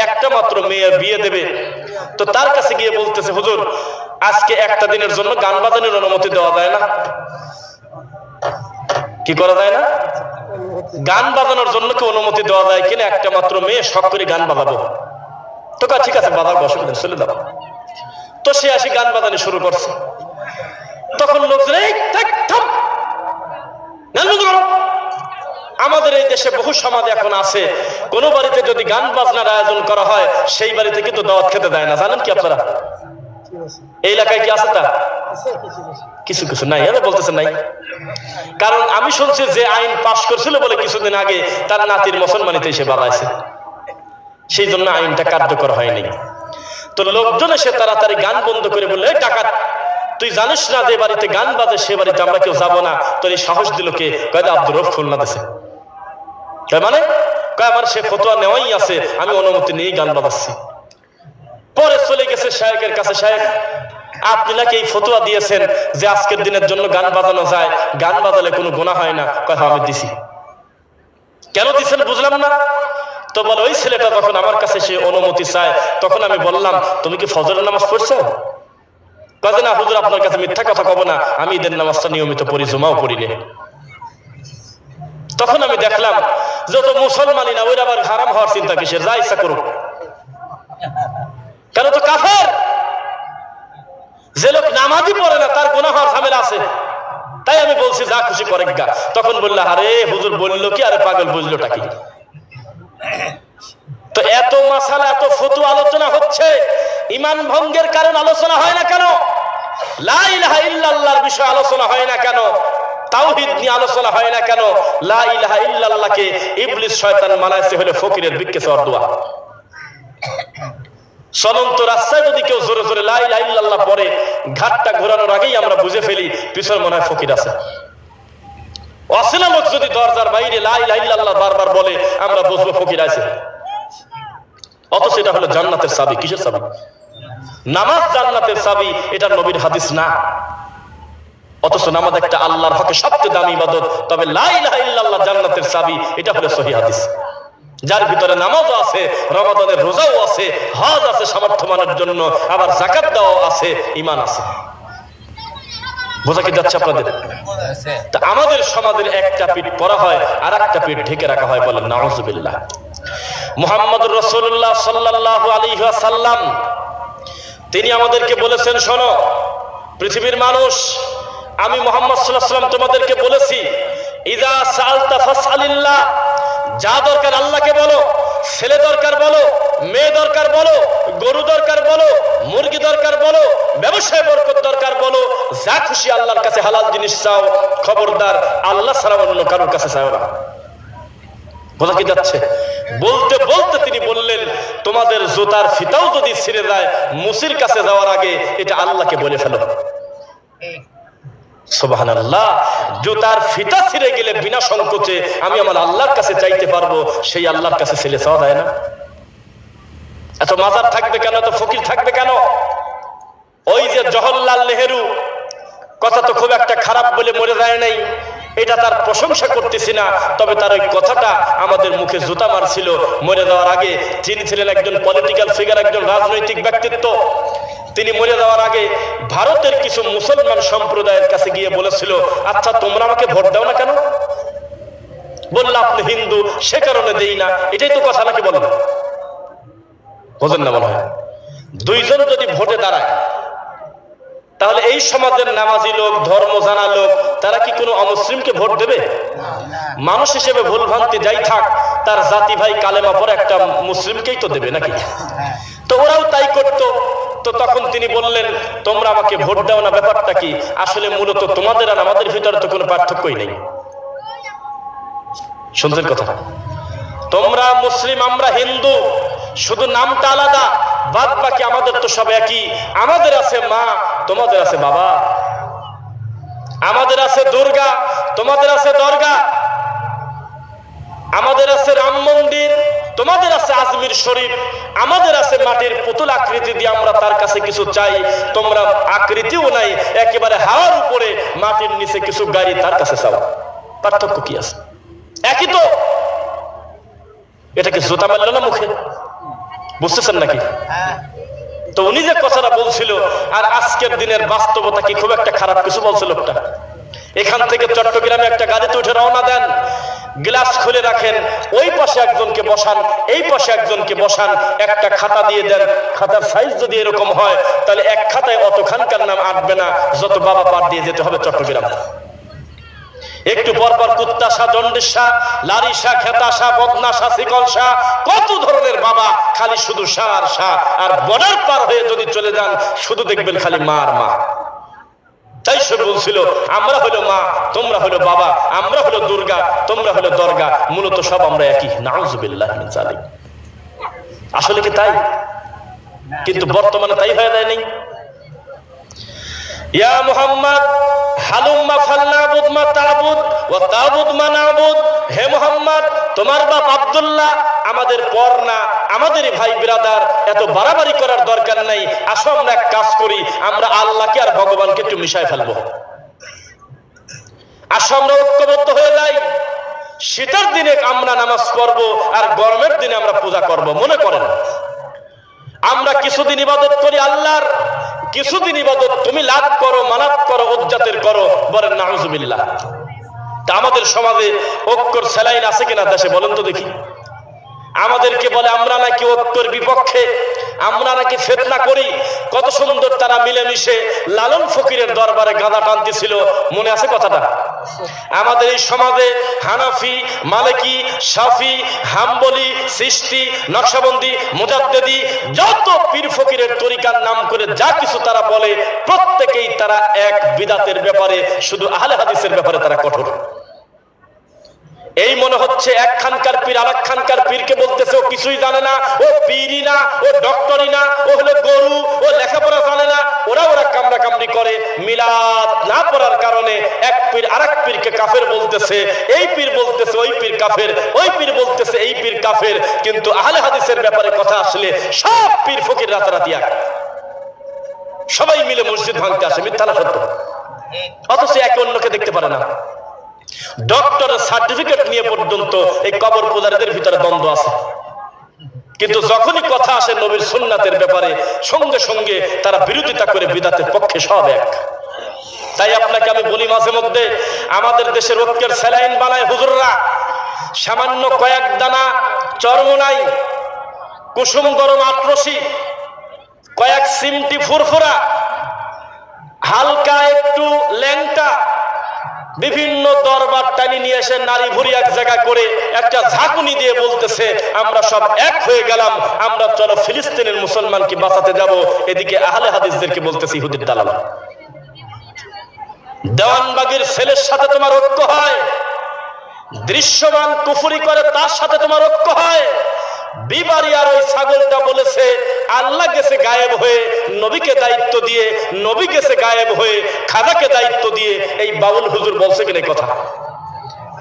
একটা মাত্র মেয়ে বিয়ে দেবে। তো তার কাছে গিয়ে বলতেছে, হুজুর, আজকে একটা দিনের জন্য গান বাজানোর অনুমতি দেওয়া যায় না। কি করা যায় না? গান বাজানোর জন্য কি অনুমতি দেওয়া যায় কিনা? একটা মাত্র মেয়ে শখ করে গান বাজাবো। তো কা ঠিক আছে বাজাবো অসুবিধা চলে যাব তো সে আসি গান বাজানো শুরু করছে। তখন লোকজন, এই। গান বন্ধ করো। আমাদের এই দেশে বহু সমাজ এখন আছে। কোন বাড়িতে যদি গান বাজনার আয়োজন করা হয়, সেই বাড়িতে কিন্তু দাওয়াত খেতে দেয় না। জানেন কি আপনারা? এই এলাকায় কি আছে তা? কিছু কিছু নাই আমি বলতেছে নাই। কারণ আমি শুনছি যে আইন পাশ করছিল বলে কিছুদিন আগে তার নাতির মুসলমানিতে এসে বাড়াইছে। সেই জন্য আইনটা কার্যকর হয়নি। তো লোকজন এসে তাড়াতাড়ি গান বন্ধ করে বললে, "এই টাকা, তুই জানিস না যে বাড়িতে গান বাজে, সে বাড়িতে আমরা কেউ যাব না? তোর এই সাহস দিল কে? কয়দা আব্দুর রফ খুলনা দেশে তাই মানে? আমার সে ফতোয়া নেওয়াই আছে, আমি অনুমতি নিয়েই গান বাজাচ্ছি। পরে চলে গেছে শায়েকের কাছে, শায়েক, আপনি নাকি এই ফতোয়া দিয়েছেন যে আজকের দিনের জন্য গান বাজানো যায়, গান বাজালে কোনো গোনা হয় না। কথা আমি দিছি। কেন দিছেন বুঝলাম না। তো বলে, ওই ছেলেটা যখন আমার কাছে সে অনুমতি চায়, তখন আমি বললাম, তুমি কি ফজরের নামাজ পড়ছো? কাজে না হুজুর, আপনার কাছে মিথ্যা কথা কব না, আমি ঈদের নামাজটা নিয়মিত পড়ি, জমাও পড়ি নে। তখন আমি দেখলাম, যত মুসলমানই না, ওইরা আবার হারাম হওয়ার চিন্তা কিসের? যা ইচ্ছা করুক। কেন তো কাফের? যে লোক নামাজই পড়ে না, তার গুনাহ হওয়ার ঝামেলা আছে। তাই আমি বলছি, যা খুশি করে গা। তখন বললে, আরে, হুজুর বলল কি, আরে পাগল বুঝলোটা কি? তো এত মাসালা, এত ফতু আলোচনা হচ্ছে, ইমান ভঙ্গের কারণ আলোচনা হয় না কেন? লা ইলাহা ইল্লাল্লাহর বিষয়ে আলোচনা হয় না কেন? তাওহীদ নিয়ে আলোচনা হয় না কেন? লা ইলাহা ইল্লাল্লাহকে ইবলিস শয়তান মানাইছে হলো ফকিরের বিক্কে চাওয়ার দোয়া। চলন্ত রাস্তায় যদি কেউ জোরে জোরে লাই লাই লাল্লাহ পরে ঘাটটা ঘোরানোর আগেই আমরা বুঝে ফেলি পিছনে মনে হয় ফকির আছে। লোক যদি দরজার বাইরে লাই লাই লাল্লাহ বারবার বলে, আমরা বুঝব ফকির আছে। অথচ এটা হলো জান্নাতের চাবি, কিসের চাবি? নামাজ জান্নাতের চাবি, এটা নবীর হাদিস না। অথচ নামাজ একটা আল্লাহর হকে সবচেয়ে দামি ইবাদত। তবে লাই লাই লাল্লাহ জান্নাতের চাবি এটা হলো সহি হাদিস। যার ভিতরে নামাজও আছে, রমাদানের রোজাও আছে, হজ আছে সামর্থ্যমানের জন্য, আবার জাকাত দেওয়াও আছে ইমান আছে। যাচ্ছে আপনাদের? তা আমাদের সমাজের একটা পিঠ পরা হয় আর একটা পিঠ ঢেকে রাখা হয় বলেন নাউজুবিল্লাহ মুহাম্মদ রসুল্লাহ সাল্লাহ আলী সাল্লাম তিনি আমাদেরকে বলেছেন, শোনো, পৃথিবীর মানুষ আমি মোহাম্মদ সাল্লাহ সাল্লাম তোমাদেরকে বলেছি, ইদা সালতা ফাসআলিল্লাহ। যা দরকার আল্লাহকে বলো, ছেলে দরকার বলো, মেয়ে দরকার বলো, গরু দরকার বলো, মুরগি দরকার বলো, ব্যবসায় বরকত দরকার বলো, যা খুশি আল্লাহর কাছে হালাল জিনিস চাও, খবরদার, আল্লাহ ছাড়া অন্য কারোর কাছে চাও না। বোঝা কি যাচ্ছে? বলতে বলতে তিনি বললেন, তোমাদের জুতার ফিতাও যদি ছিঁড়ে যায়, মুসির কাছে যাওয়ার আগে এটা আল্লাহকে বলে ফেলো। সুবহানাল্লাহ। জুতার ফিতা ছিঁড়ে গেলে বিনা সংকোচে আমি আমার আল্লাহর কাছে চাইতে পারব, সেই আল্লাহর কাছে ছেলে চাওয়া যায় না। এত মাজার থাকবে কেন, এত ফকির থাকবে কেন? ওই যে জওহরলাল নেহেরু, কথা তো খুব একটা খারাপ বলে মরে যায় নাই। এটা তার প্রশংসা করতেছি না, তবে তার ওই কথাটা আমাদের মুখে জুতা মারছিল। মরে যাওয়ার আগে তিনি ছিলেন একজন পলিটিক্যাল ফিগার একজন রাজনৈতিক ব্যক্তিত্ব। তিনি মরে যাওয়ার আগে ভারতের কিছু মুসলমান সম্প্রদায়ের কাছে গিয়ে বলেছিল আচ্ছা তোমরা আমাকে ভোট দাও না কেন? বলল, আপনি হিন্দু, সে কারণে দেই না। এটাই তো কথা, নাকি বলেন? বোঝেন না মনে হয়। দুইজন যদি ভোটে দাঁড়ায়, তাহলে এই সমাজের নামাজি লোক, ধর্ম জানা লোক, তারা কি কোনো অমুসলিমকে ভোট দেবে? মানুষ হিসেবে ভুল ভ্রান্তি যাই থাক, তার জাতি ভাই কালেমা পরে একটা মুসলিমকেই তো দেবে নাকি? তো ওরাও তাই করতো। তো তখন তিনি বললেন, তোমরা আমাকে ভোট দাও না, ব্যাপারটা কি? আসলে মূলত তোমাদের আর আমাদের ভিতরে তো কোনো পার্থক্যই নেই। শুনছেন কথা তোমরা মুসলিম, আমরা হিন্দু, শুধু নামটা আলাদা বাদ বাকি আমাদের তো সব একই। আমাদের আছে মা, তোমাদের আছে বাবা। আমাদের আছে দুর্গা, তোমাদের আছে দরগা। আমাদের আছে রাম মন্দির তোমাদের আছে আজমির শরীফ, আমাদের আছে মাটির পুতুল আকৃতি দিয়ে আমরা তার কাছে কিছু চাই, তোমরা আকৃতিও নাই, একেবারে হাওয়ার উপরে মাটির নিচে কিছু গাড়ি তার কাছে চাও। পার্থক্য কি আছে? একই তো? এটা কি জুতা মারল না মুখে? বুঝতেছেন নাকি? তো উনি যে কথাটা বলছিল, আর আজকের দিনের বাস্তবতা কি খুব একটা খারাপ কিছু বলছে লোকটা? এখান থেকে চট্টগ্রামে একটা গাড়িতে উঠে রওনা দেন। গ্লাস খুলে রাখেন, ওই পাশে একজনকে বসান, এই পাশে একজনকে বসান, একটা খাতা দিয়ে দেন। খাতার সাইজ যদি এরকম হয়, তাহলে এক খাতায় অতখানকার নাম আটবে না, যত বাবা পার দিয়ে যেতে হবে চট্টগ্রাম। একটু পর পর কুত্তাশা জন্ডিসা লারিসা খেতাসা বদনাশা শিকলসা কত ধরনের বাবা, খালি শুধু সা আর সা আর বর্ডার পার হয়ে যদি চলে যান, শুধু দেখবেন খালি মার মা। তাই সে বলছিল, আমরা হলো মা, তোমরা হলো বাবা, আমরা হলো দুর্গা, তোমরা হলো দর্গা, মূলত সব আমরা একই। নাউজুবিল্লাহ জালিক আসলে কি তাই? কিন্তু বর্তমানে তাই হয়ে যায়নি ইয়া মুহাম্মদ, হালুম্মা ফাল্লা মা তাবুদ। ওয়া তাবুদ মা নাবুদ। হে মুহাম্মদ, তোমার বাপ আব্দুল্লাহ আমাদের পর না আমাদেরই ভাই বিরাদার, এত বাড়াবাড়ি করার দরকার নাই। আসো আমরা এক কাজ করি, আমরা আল্লাহকে আর ভগবানকে একটু মিশায় ফেলব। শীতের দিনে আমরা নামাজ পড়ব আর গরমের দিনে আমরা পূজা করব, মনে করেন? আমরা কিছুদিন ইবাদত করি আল্লাহর, কিছুদিন ইবাদত তুমি লাভ করো মানাত করো, উজ্জাতের করো, বলেন নাউজুবিল্লাহ। আমাদের সমাজে ঐক্যর স্যালাইন আছে কিনা দেশে বলেন তো দেখি। আমাদেরকে বলে, আমরা নাকি ঐক্যর বিপক্ষে, আমরা নাকি ফেতনা করি। কত সুন্দর তারা মিলেমিশে লালন ফকিরের দরবারে গাঁদা টানতেছিল। মনে আছে কথাটা? আমাদের এই সমাজে হানাফি, মালিকি শাফি হাম্বলি, সৃষ্টি, নকশাবন্দি, মুজাদ্দেদি, যত পীর ফকিরের তরিকার নাম করে যা কিছু তারা বলে, প্রত্যেকেই তারা এক বিদাতের ব্যাপারে, শুধু আহলে হাদিসের ব্যাপারে তারা কঠোর। এই মনে হচ্ছে একখানকার পীর আর একখানকার পীরকে বলতেছে, ও কিছুই জানে না, ও পীরই না, ও ডক্টরই না, ও হলো গরু, ও লেখাপড়া জানে না, ওরা ওরা কামড়া কামড়ি করে। মিলাদ না পড়ার কারণে এক পীর আর এক পীরকে কাফের বলতেছে, এই পীর বলতেছে, ওই পীর কাফের, ওই পীর বলতেছে, এই পীর কাফের। কিন্তু আহলে হাদিসের ব্যাপারে কথা আসলে সব পীর ফকির রাতারাতি এক। সবাই মিলে মসজিদ ভাঙতে আসে, মিথ্যা না সত্য। অথচ একে অন্যকে দেখতে পারে না। ডক্টরের সার্টিফিকেট নিয়ে পর্যন্ত এই কবর পূজারীদের ভিতরে দ্বন্দ্ব আছে। কিন্তু যখনই কথা আসে নবীর সুন্নাতের ব্যাপারে, সঙ্গে সঙ্গে তারা বিরোধিতা করে বিদাতের পক্ষে সব এক। তাই আপনাকে আমি বলি মাঝে মধ্যে, আমাদের দেশের ঐক্যের স্যালাইন বানায় হুজুররা। সামান্য কয়েক দানা চর্মনাই কুসুম গরম আটরসি, কয়েক সিমটি ফুরফুরা, হালকা একটু বিভিন্ন দরবার টানি নিয়ে এসে নারী ভুরি এক জায়গা করে একটা ঝাঁকুনি দিয়ে বলতেছে, আমরা সব এক হয়ে গেলাম, আমরা চলো ফিলিস্তিনের মুসলমানকে বাঁচাতে যাব। এদিকে আহলে হাদিসদেরকে বলতেছে, ইহুদির দালাল, দেওয়ানবাগির ছেলের সাথে তোমার ঐক্য হয় দৃশ্যমান কুফুরি করে তার সাথে তোমার ঐক্য হয়। বিবারিয়ার ওই ছাগলটা বলেছে, আল্লাহ গেছে গায়েব হয়ে, নবীকে দায়িত্ব দিয়ে, নবী গেছে গায়েব হয়ে, খাদাকে দায়িত্ব দিয়ে এই বাবুল হুজুর বলছে কিনা কথা?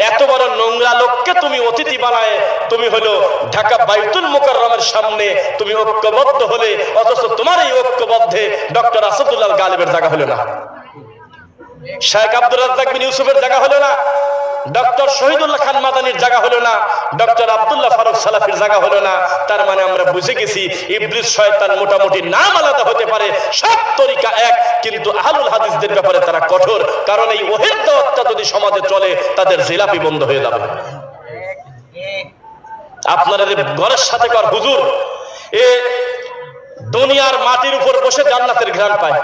এত বড় নোংরা লোককে তুমি অতিথি বানায়, তুমি হলো ঢাকা বাইতুল মোকাররমের সামনে, তুমি ঐক্যবদ্ধ হলে, অথচ তোমার এই ঐক্যবদ্ধে ডক্টর আসাদুল্লাহ গালিবের জায়গা হলো না। শেখ আব্দুল রাজ্জাক বিন ইউসুফের জায়গা হলো না। ডক্টর শহীদুল্লাহ খান মাদানির জায়গা হলো না। ডক্টর আব্দুল্লাহ ফারুক সালাফির জায়গা হলো না। তার মানে আমরা বুঝে গেছি, ইবলিস শয়তান মোটামুটি নাম আলাদা হতে পারে, সব তরিকা এক, কিন্তু আহলুল হাদিসদের ব্যাপারে তারা কঠোর। কারণ এই ওহের দাওয়াতটা যদি সমাজে চলে, তাদের জিলাপি বন্ধ হয়ে যাবে। আপনারা যে ঘরের সাথে কর, হুজুর, এ দুনিয়ার মাটির উপর বসে জান্নাতের ঘ্রাণ পায়।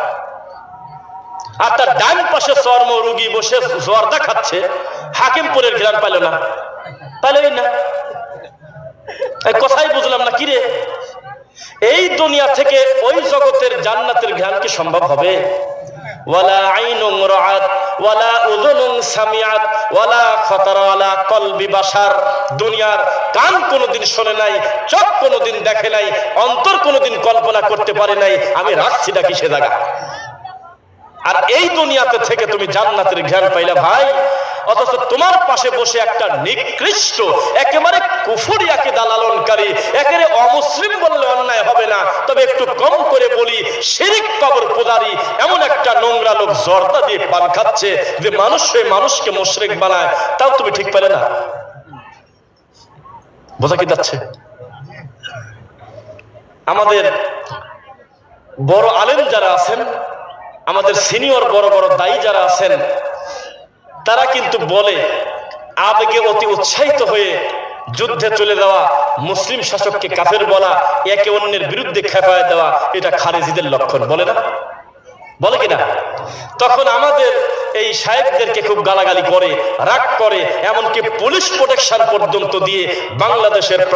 আর তার ডান পাশে চর্ম রুগী বসে জর্দা খাচ্ছে, হাকিমপুরের ঘেরান পাইল না। পাইলই না। কথাই বুঝলাম না, কিরে? এই দুনিয়া থেকে ওই জগতের জান্নাতের জ্ঞান কি সম্ভব হবে? দুনিয়ার কান কোনোদিন শোনে নাই, চোখ কোনোদিন দেখে নাই, অন্তর কোনোদিন কল্পনা করতে পারে নাই, আমি রাখছি না কিসে জায়গা? আর এই দুনিয়াতে থেকে তুমি জান্নাতের জ্ঞান পাইলা ভাই। অথচ তোমার পাশে বসে একটা নিকৃষ্ট, একেবারে কুফুরি একে দালালনকারী, একেবারে অমুসলিম বললে অন্যায় হবে না। তবে একটু কম করে বলি, শিরিক কবর পূজারি এমন একটা নোংরা লোক জর্দা দিয়ে পান খাচ্ছে যে মানুষ হয়ে মানুষকে মুশরিক বানায়। তাও তুমি ঠিক পেলে না। বোঝা কি যাচ্ছে? আমাদের বড় আলেম যারা আছেন আমাদের সিনিয়র বড় বড় দায়ী যারা আছেন তারা কিন্তু বলে আবেগে অতি উৎসাহিত হয়ে যুদ্ধে চলে যাওয়া মুসলিম শাসককে কাফের বলা একে অন্যের বিরুদ্ধে খেপায় দেওয়া এটা খারেজিদের লক্ষণ বলে না? বলে কিনা? তখন আমাদের এই সাহেবদেরকে খুব গালাগালি করে রাগ করে এমনকি পুলিশ প্রোটেকশন পর্যন্ত দিয়ে বাংলাদেশের প্রায়